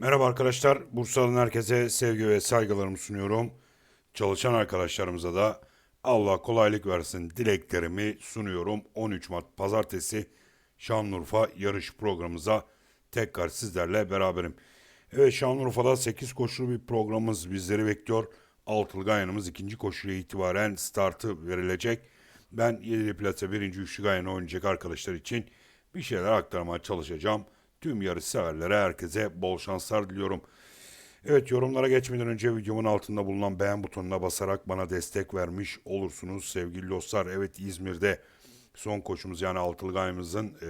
Merhaba arkadaşlar. Bursa'nın herkese sevgi ve saygılarımı sunuyorum. Çalışan arkadaşlarımıza da Allah kolaylık versin dileklerimi sunuyorum. 13 Mart Pazartesi Şanlıurfa yarış programımıza tekrar sizlerle beraberim. Evet Şanlıurfa'da 8 koşulu bir programımız bizleri bekliyor. Altılı Gayanımız ikinci koşuya itibaren startı verilecek. Ben 7 plasa birinci üçlü Gayan'ı oynayacak arkadaşlar için bir şeyler aktarmaya çalışacağım. Tüm yarış severlere herkese bol şanslar diliyorum. Evet yorumlara geçmeden önce videomun altında bulunan beğen butonuna basarak bana destek vermiş olursunuz sevgili dostlar. Evet İzmir'de son koşumuz yani altılı gayımızın e,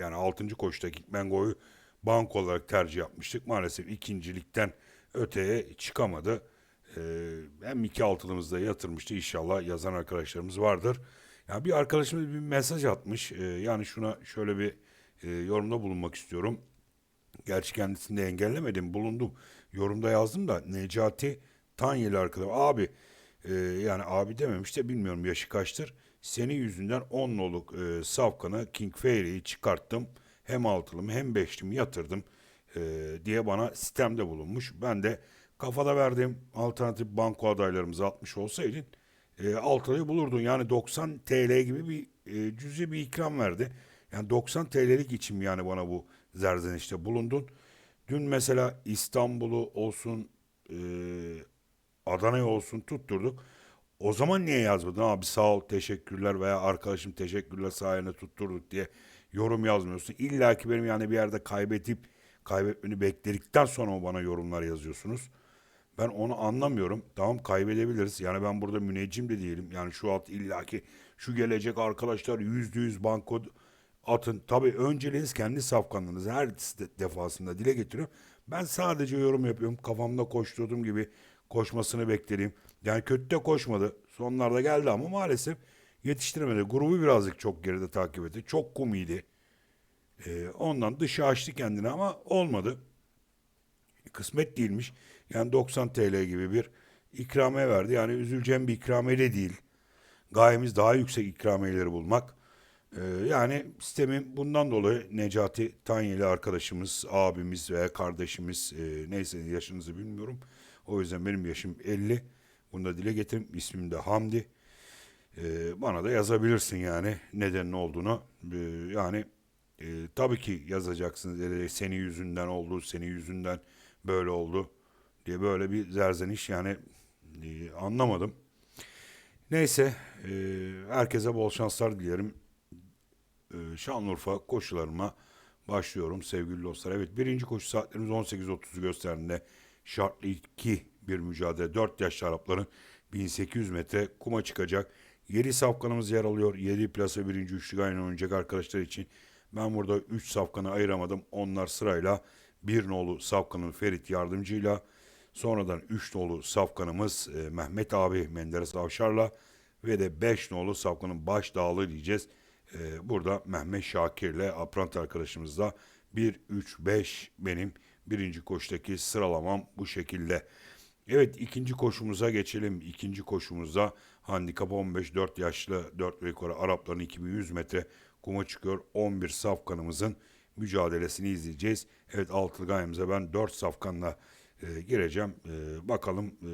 yani 6. koşudaki Mengo'yu bank olarak tercih yapmıştık. Maalesef ikincilikten öteye çıkamadı. E, hem iki altılımızda yatırmıştı inşallah yazan arkadaşlarımız vardır. Ya bir arkadaşımız bir mesaj atmış. E, yani şuna şöyle bir e, yorumda bulunmak istiyorum. Gerçi kendisini de engellemedim. Bulundum. Yorumda yazdım da Necati Tanyeli arkadaş. Abi e, yani abi dememiş de bilmiyorum yaşı kaçtır. Senin yüzünden 10 noluk e, safkanı King Fairy'yi çıkarttım. Hem altılımı hem beşlimi yatırdım e, diye bana sistemde bulunmuş. Ben de kafada verdiğim alternatif banko adaylarımızı atmış olsaydın e, altılıyı bulurdun. Yani 90 TL gibi bir e, cüzi bir ikram verdi. Yani 90 TL'lik için yani bana bu zerzenişte bulundun. Dün mesela İstanbul'u olsun, e, Adana'yı olsun tutturduk. O zaman niye yazmadın abi sağ ol teşekkürler veya arkadaşım teşekkürler sayende tutturduk diye yorum yazmıyorsun. İlla ki benim yani bir yerde kaybedip kaybetmeni bekledikten sonra bana yorumlar yazıyorsunuz? Ben onu anlamıyorum. Tamam kaybedebiliriz. Yani ben burada müneccim de değilim. Yani şu at illaki şu gelecek arkadaşlar yüzde yüz banko atın. Tabii önceliğiniz kendi safkanlığınızı her de- defasında dile getiriyorum. Ben sadece yorum yapıyorum. Kafamda koşturduğum gibi koşmasını beklerim. Yani kötü de koşmadı. Sonlarda geldi ama maalesef yetiştiremedi. Grubu birazcık çok geride takip etti. Çok komiydi. Ee, ondan dışı açtı kendini ama olmadı kısmet değilmiş. Yani 90 TL gibi bir ikramiye verdi. Yani üzüleceğim bir ikramiye de değil. Gayemiz daha yüksek ikramiyeleri bulmak. Ee, yani sistemin bundan dolayı Necati Tanyeli arkadaşımız, abimiz veya kardeşimiz e, neyse yaşınızı bilmiyorum. O yüzden benim yaşım 50. Bunu da dile getireyim. İsmim de Hamdi. Ee, bana da yazabilirsin yani neden ne olduğunu. Ee, yani e, tabii ki yazacaksınız. E, senin yüzünden oldu, senin yüzünden böyle oldu diye böyle bir zerzeniş yani e, anlamadım. Neyse e, herkese bol şanslar dilerim. E, Şanlıurfa koşularıma başlıyorum sevgili dostlar. Evet birinci koşu saatlerimiz 18.30'u gösterdiğinde şartlı iki bir mücadele. 4 yaşlı Arapların 1800 metre kuma çıkacak. 7 safkanımız yer alıyor. 7 plasa birinci üçlü gayen oynayacak arkadaşlar için. Ben burada 3 safkanı ayıramadım. Onlar sırayla bir nolu safkanın Ferit yardımcıyla sonradan 3 nolu safkanımız e, Mehmet abi Menderes Avşar'la ve de 5 nolu safkanın baş dağlı diyeceğiz. E, burada Mehmet Şakir'le Aprant arkadaşımızla 1, 3, 5 benim birinci koştaki sıralamam bu şekilde. Evet ikinci koşumuza geçelim. İkinci koşumuzda handikap 15 4 yaşlı 4 ve Arapların 2100 metre kuma çıkıyor. 11 safkanımızın mücadelesini izleyeceğiz. Evet altılı gayemize ben 4 safkanla e, gireceğim. E, bakalım e,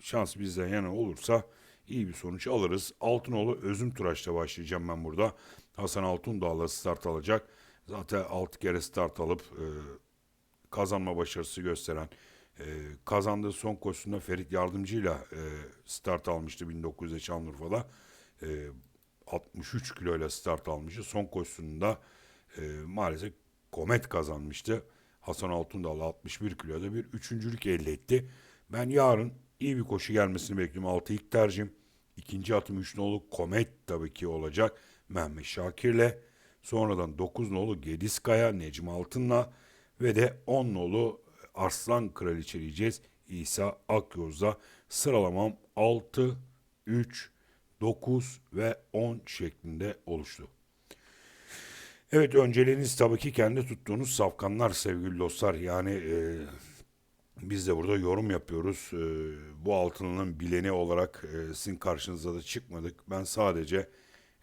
şans bizden yana olursa iyi bir sonuç alırız. Altınoğlu Özüm Turaş'ta başlayacağım ben burada. Hasan Altundağ'la start alacak. Zaten 6 kere start alıp e, kazanma başarısı gösteren e, kazandığı son koşusunda Ferit Yardımcı'yla e, start almıştı 1900'de Şanlıurfa'da. E, 63 kiloyla start almıştı. Son koşusunda e, maalesef Komet kazanmıştı. Hasan Altundağ'la 61 kiloda bir üçüncülük elde etti. Ben yarın iyi bir koşu gelmesini bekliyorum. 6 ilk tercihim. İkinci atım 3 nolu Komet tabii ki olacak. Mehmet Şakir'le. Sonradan 9 nolu Gediskaya, Necmi Altın'la ve de 10 nolu Arslan Kraliçeleyeceğiz. İsa Akyoz'da sıralamam 6, 3, 9 ve 10 şeklinde oluştu. Evet önceliğiniz tabii ki kendi tuttuğunuz safkanlar sevgili dostlar. Yani e, biz de burada yorum yapıyoruz. E, bu altınının bileni olarak e, sizin karşınıza da çıkmadık. Ben sadece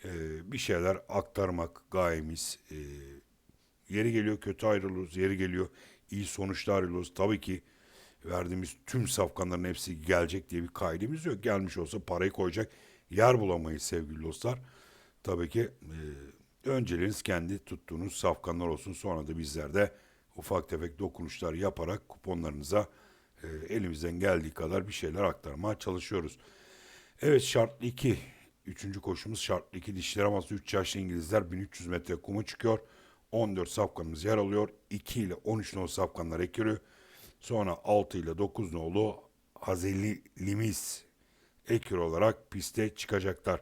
e, bir şeyler aktarmak gayemiz. E, yeri geliyor kötü ayrılıyoruz, yeri geliyor iyi sonuçlar arıyoruz. Tabii ki verdiğimiz tüm safkanların hepsi gelecek diye bir kaidemiz yok. Gelmiş olsa parayı koyacak yer bulamayız sevgili dostlar. Tabii ki e, önceliğiniz kendi tuttuğunuz safkanlar olsun. Sonra da bizler de ufak tefek dokunuşlar yaparak kuponlarınıza e, elimizden geldiği kadar bir şeyler aktarmaya çalışıyoruz. Evet şartlı 2. Üçüncü koşumuz şartlı 2 dişler aması 3 yaşlı İngilizler 1300 metre kuma çıkıyor. 14 safkanımız yer alıyor. 2 ile 13 nolu safkanlar ekürü. Sonra 6 ile 9 nolu Hazeli Limis ekür olarak piste çıkacaklar.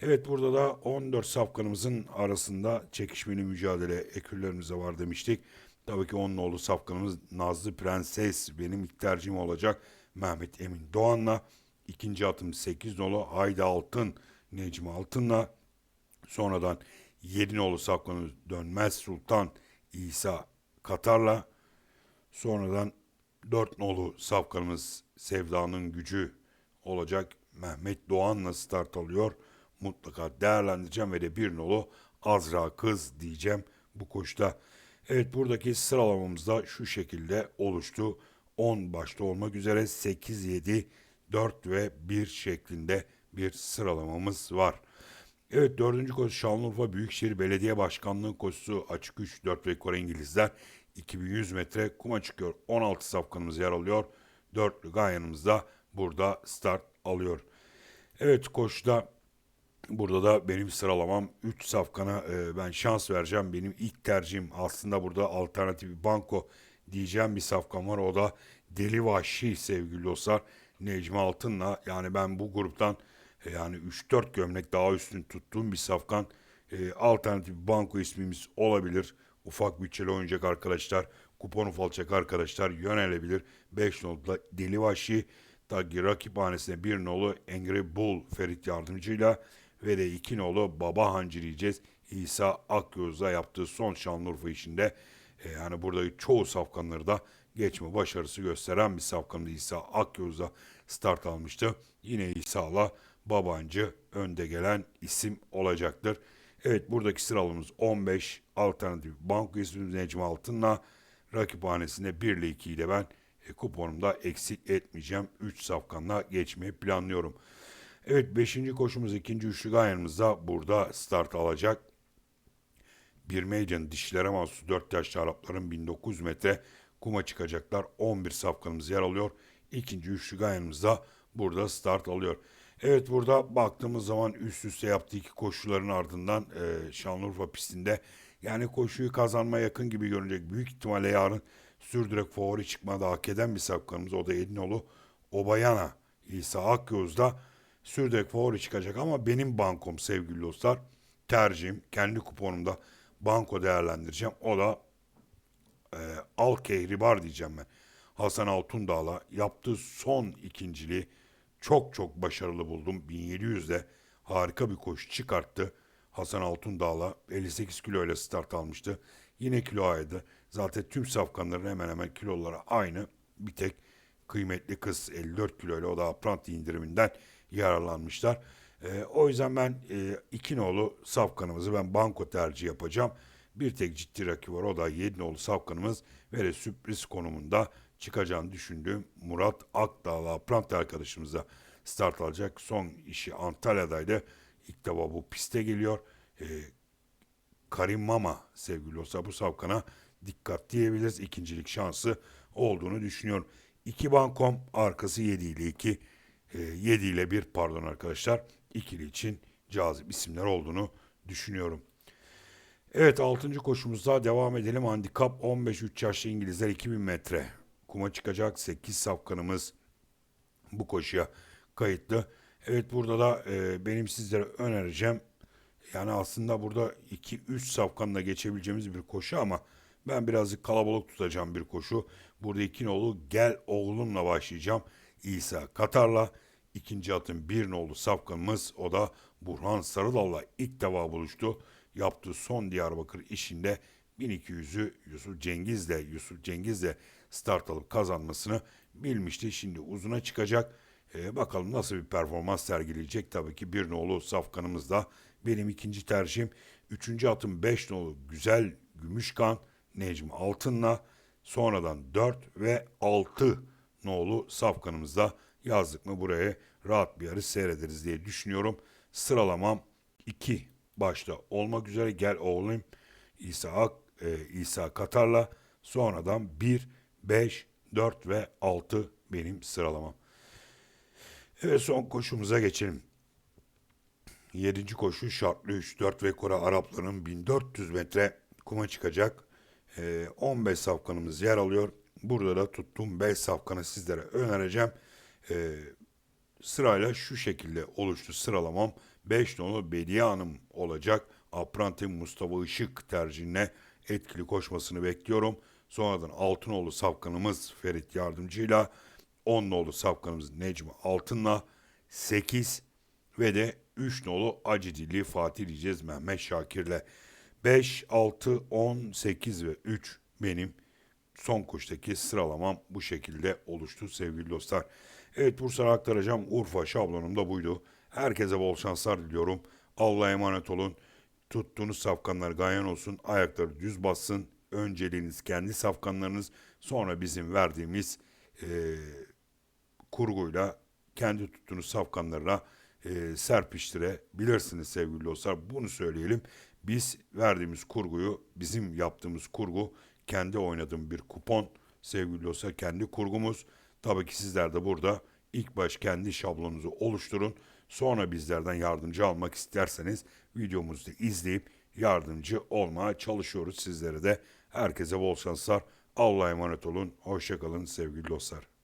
Evet burada da 14 safkanımızın arasında çekişmeli mücadele ekürlerimize var demiştik. Tabii ki 10 nolu safkanımız Nazlı Prenses benim ilk tercihim olacak. Mehmet Emin Doğan'la. ikinci atım 8 nolu Haydi Altın Necmi Altın'la. Sonradan 7 nolu safkanımız Dönmez Sultan İsa Katar'la. Sonradan 4 nolu safkanımız Sevda'nın Gücü olacak. Mehmet Doğan'la start alıyor. Mutlaka değerlendireceğim ve de bir nolu Azra Kız diyeceğim bu koşuda. Evet buradaki sıralamamız da şu şekilde oluştu. 10 başta olmak üzere 8, 7, 4 ve 1 şeklinde bir sıralamamız var. Evet dördüncü koşu Şanlıurfa Büyükşehir Belediye Başkanlığı koşusu açık 3 4 rekor İngilizler 2100 metre kuma çıkıyor. 16 safkanımız yer alıyor. Dörtlü Ganyan'ımız da burada start alıyor. Evet koşuda burada da benim sıralamam 3 safkana e, ben şans vereceğim. Benim ilk tercihim aslında burada alternatif banko diyeceğim bir safkan var. O da Deli Vahşi sevgili dostlar. Necmi Altın'la yani ben bu gruptan e, yani 3-4 gömlek daha üstün tuttuğum bir safkan e, alternatif banko ismimiz olabilir. Ufak bütçeli oynayacak arkadaşlar, kupon ufalacak arkadaşlar yönelebilir. 5 nolu Deli Vahşi, Tagi rakiphanesine 1 nolu Angry Bull Ferit Yardımcı'yla ve de 2 nolu Baba Hancı diyeceğiz. İsa Akyoz'da yaptığı son Şanlıurfa işinde e, yani burada çoğu safkanları da geçme başarısı gösteren bir safkanımız İsa Akyoz'da start almıştı. Yine İsa'la Babancı önde gelen isim olacaktır. Evet buradaki sıralamamız 15 alternatif banko ismimiz Necmi Altın'la rakiphanesinde 1 ile 2 ile ben e, kuponumda eksik etmeyeceğim. 3 safkanla geçmeyi planlıyorum. Evet 5. koşumuz ikinci üçlü gayenimizde burada start alacak. Bir meydan dişlere mahsus 4 yaşlı Arapların 1900 metre kuma çıkacaklar. 11 safkanımız yer alıyor. İkinci üçlü gayenimizde burada start alıyor. Evet burada baktığımız zaman üst üste yaptığı iki koşuların ardından e, Şanlıurfa pistinde yani koşuyu kazanma yakın gibi görünecek. Büyük ihtimalle yarın sürdürek favori çıkmada hak eden bir safkanımız. O da Edinolu Obayana İsa Akyoz'da sürdürek favori çıkacak ama benim bankom sevgili dostlar tercihim kendi kuponumda banko değerlendireceğim. O da e, Alkehribar diyeceğim ben. Hasan Altundağ'la yaptığı son ikinciliği çok çok başarılı buldum. 1700'de harika bir koşu çıkarttı. Hasan Altundağ'la 58 kilo ile start almıştı. Yine kilo aydı. Zaten tüm safkanların hemen hemen kiloları aynı. Bir tek kıymetli kız 54 kilo ile o da apranti indiriminden yararlanmışlar. Ee, o yüzden ben e, iki nolu safkanımızı ben banko tercih yapacağım. Bir tek ciddi rakip var o da 7 nolu safkanımız ve sürpriz konumunda çıkacağını düşündüğüm Murat Akdağ'la Pranti arkadaşımıza start alacak. Son işi Antalya'daydı. İlk defa bu piste geliyor. Ee, Karim Mama sevgili olsa bu savkana dikkat diyebiliriz. İkincilik şansı olduğunu düşünüyorum. İki bankom arkası 7 ile 2. E, 7 ile 1 pardon arkadaşlar. İkili için cazip isimler olduğunu düşünüyorum. Evet 6. koşumuzda devam edelim. Handikap 15-3 yaşlı İngilizler 2000 metre. Kuma çıkacak 8 safkanımız bu koşuya kayıtlı. Evet burada da e, benim sizlere önereceğim. Yani aslında burada 2-3 safkanla geçebileceğimiz bir koşu ama ben birazcık kalabalık tutacağım bir koşu. Burada iki nolu gel oğlumla başlayacağım. İsa Katar'la ikinci atın bir nolu safkanımız o da Burhan Sarıdal'la ilk defa buluştu. Yaptığı son Diyarbakır işinde 1200'ü Yusuf Cengiz'le Yusuf Cengiz'le start alıp kazanmasını bilmişti. Şimdi uzuna çıkacak. Ee, bakalım nasıl bir performans sergileyecek. Tabii ki bir nolu safkanımız da benim ikinci tercihim. Üçüncü atım beş nolu güzel Gümüşkan Necmi Altın'la. Sonradan 4 ve 6 nolu safkanımızda yazdık mı buraya rahat bir yarış seyrederiz diye düşünüyorum. Sıralamam 2 başta olmak üzere gel oğlum İsa Ak, e, İsa Katar'la sonradan 1, 5, 4 ve 6 benim sıralamam. Evet son koşumuza geçelim. 7. koşu şartlı 3, 4 ve Kore Arapların 1400 metre kuma çıkacak. Ee, 15 safkanımız yer alıyor. Burada da tuttuğum 5 safkanı sizlere önereceğim. Ee, sırayla şu şekilde oluştu sıralamam. 5 nolu Bediye Hanım olacak. Apranti Mustafa Işık tercihine etkili koşmasını bekliyorum. Sonradan Altınoğlu safkanımız Ferit Yardımcı'yla 10 nolu safkanımız Necmi Altın'la 8 ve de 3 nolu Acidili Fatih diyeceğiz Mehmet Şakir'le. 5, 6, 10, 8 ve 3 benim son koştaki sıralamam bu şekilde oluştu sevgili dostlar. Evet Bursa'ya aktaracağım. Urfa şablonum da buydu. Herkese bol şanslar diliyorum. Allah'a emanet olun. Tuttuğunuz safkanlar gayan olsun. Ayakları düz bassın. Önceliğiniz kendi safkanlarınız. Sonra bizim verdiğimiz eee kurguyla kendi tuttuğunuz safkanlarına e, serpiştirebilirsiniz sevgili dostlar. Bunu söyleyelim. Biz verdiğimiz kurguyu, bizim yaptığımız kurgu kendi oynadığım bir kupon sevgili dostlar. Kendi kurgumuz. Tabii ki sizler de burada ilk baş kendi şablonunuzu oluşturun. Sonra bizlerden yardımcı almak isterseniz videomuzu da izleyip yardımcı olmaya çalışıyoruz sizlere de. Herkese bol şanslar. Allah'a emanet olun. Hoşçakalın sevgili dostlar.